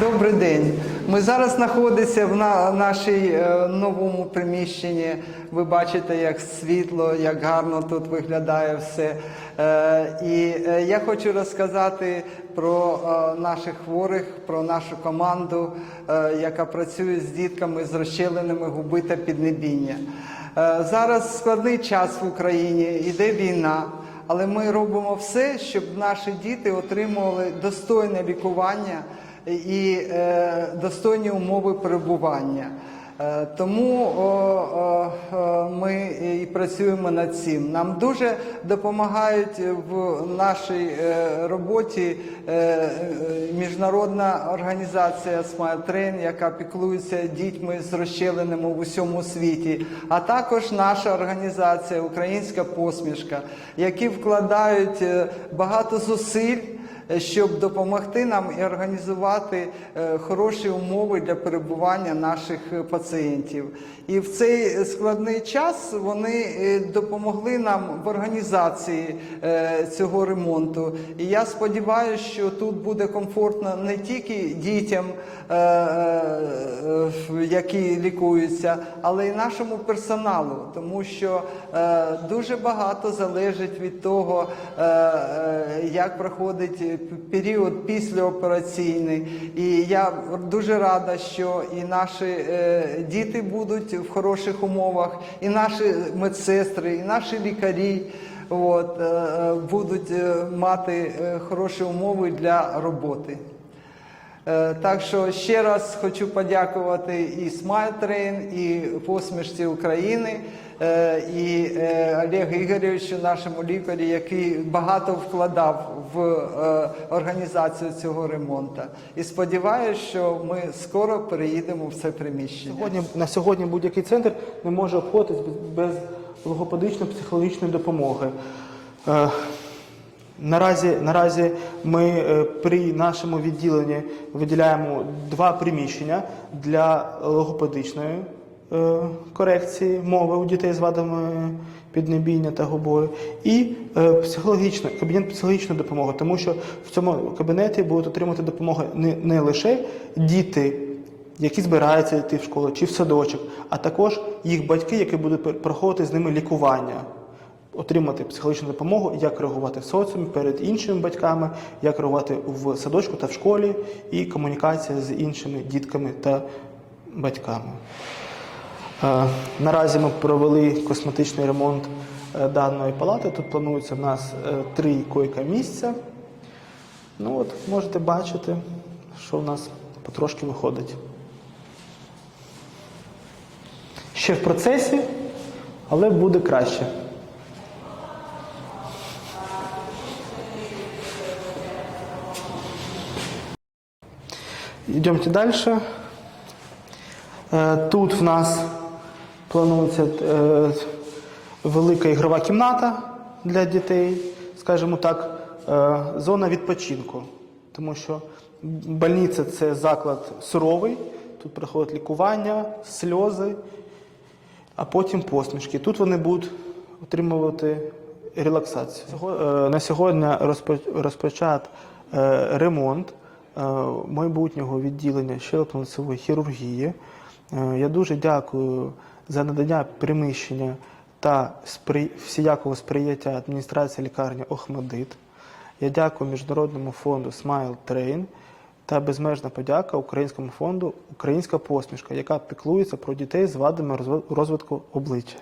Добрий день. Ми зараз знаходимося в на- нашій е, новому приміщенні. Ви бачите, як світло, як гарно тут виглядає все. Е, І е, я хочу розказати про наших хворих, про нашу команду, яка працює з дітками з розщеленими губи та піднебіння. Зараз складний час в Україні, іде війна. Але ми робимо все, щоб наші діти отримували достойне лікування і е, достойні умови перебування. Е, тому о, о, ми і працюємо над цим. Нам дуже допомагають в нашій е, роботі е, е, міжнародна організація Train, яка піклується дітьми з розщеленими в усьому світі, а також наша організація Українська посмішка, які вкладають е, багато зусиль щоб допомогти нам і організувати е, хороші умови для перебування наших пацієнтів. І в цей складний час вони е, допомогли нам в організації е, цього ремонту. І я сподіваюся, що тут буде комфортно не тільки дітям, які лікуються, але й нашому персоналу, тому що дуже багато залежить від того, як проходить період післяопераційний. І я дуже рада, що і наші е, діти будуть в хороших умовах, і наші медсестри, і наші лікарі. От, е, будуть е, мати хороші умови для роботи. Е, Так що ще раз хочу подякувати і Smile і посмішці України, е, і е, Олегу Ігоревичу, нашому лікарі, який багато вкладав в організацію цього ремонту. І сподіваюся, що ми скоро переїдемо в це приміщення. Сьогодні, на сьогодні будь-який центр не може обходитись без, без логопедичної психологічної допомоги. Наразі, наразі ми е, при нашому відділенні виділяємо два приміщення для логопедичної е, корекції мови у дітей з вадами піднебіння та губою, і е, психологічна, кабінет психологічної допомоги, тому що в цьому кабінеті будуть отримати допомогу не, не лише діти які збираються йти в школу чи в садочок, а також їх батьки, які будуть проходити з ними лікування, отримати психологічну допомогу, як реагувати в соціумі перед іншими батьками, як реагувати в садочку та в школі, і комунікація з іншими дітками та батьками. Е, Наразі ми провели косметичний ремонт е, даної палати. Тут планується в нас е, три койка місця. Ну от можете бачити, що в нас потрошки виходить. Ще в процесі, але буде краще. Йдемте далі. Е, Тут в нас планується е, велика ігрова кімната для дітей, скажімо так, е, зона відпочинку. Тому що больниця це заклад суровий, тут проходить лікування, сльози, а потім посмішки. Тут вони будуть отримувати релаксацію. На сьогодні розпо- розпочат ремонт майбутнього відділення щелепно-лицевої хірургії. Е, Я дуже дякую за надання приміщення та всіякого сприяття адміністрації лікарні Охмадит. Я дякую Міжнародному фонду Smile Train та безмежна подяка Українському фонду Українська посмішка, яка піклується про дітей з вадами розвитку обличчя.